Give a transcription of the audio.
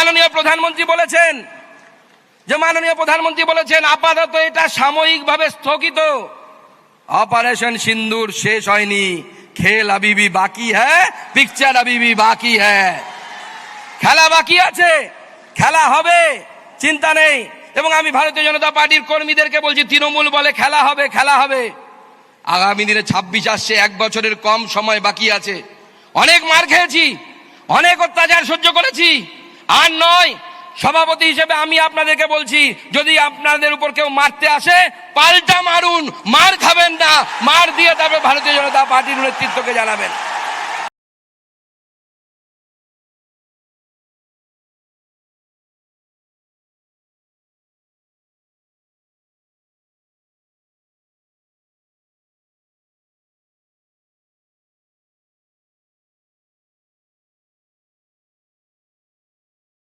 মাননীয় প্রধানমন্ত্রী বলেছেন যে মাননীয় প্রধানমন্ত্রী বলেছেন, আপাতত এটা সাময়িকভাবে স্থগিত। অপারেশন সিন্দুর শেষ হয়নি। খেল আবিবি বাকি হ্যাঁ? পিকচার আবিবি বাকি হ্যাঁ? খেলা বাকি আছে। খেলা হবে, চিন্তা নেই। এবং আমি ভারতীয় জনতা পার্টির কর্মীদেরকে বলছি, তৃণমূল বলে খেলা হবে খেলা হবে। আগামী দিনে ছাব্বিশ আসছে, এক বছরের কম সময় বাকি আছে। অনেক মার খেয়েছি, অনেক অত্যাচার সহ্য করেছি। আর নয়, সভাপতি হিসেবে আমি আপনাদেরকে বলছি, যদি আপনাদের উপর কেউ মারতে আসে, পাল্টা মারুন, মার খাবেন না, মার দিয়ে তারপরে ভারতীয় জনতা পার্টির নেতৃত্বকে জানাবেন।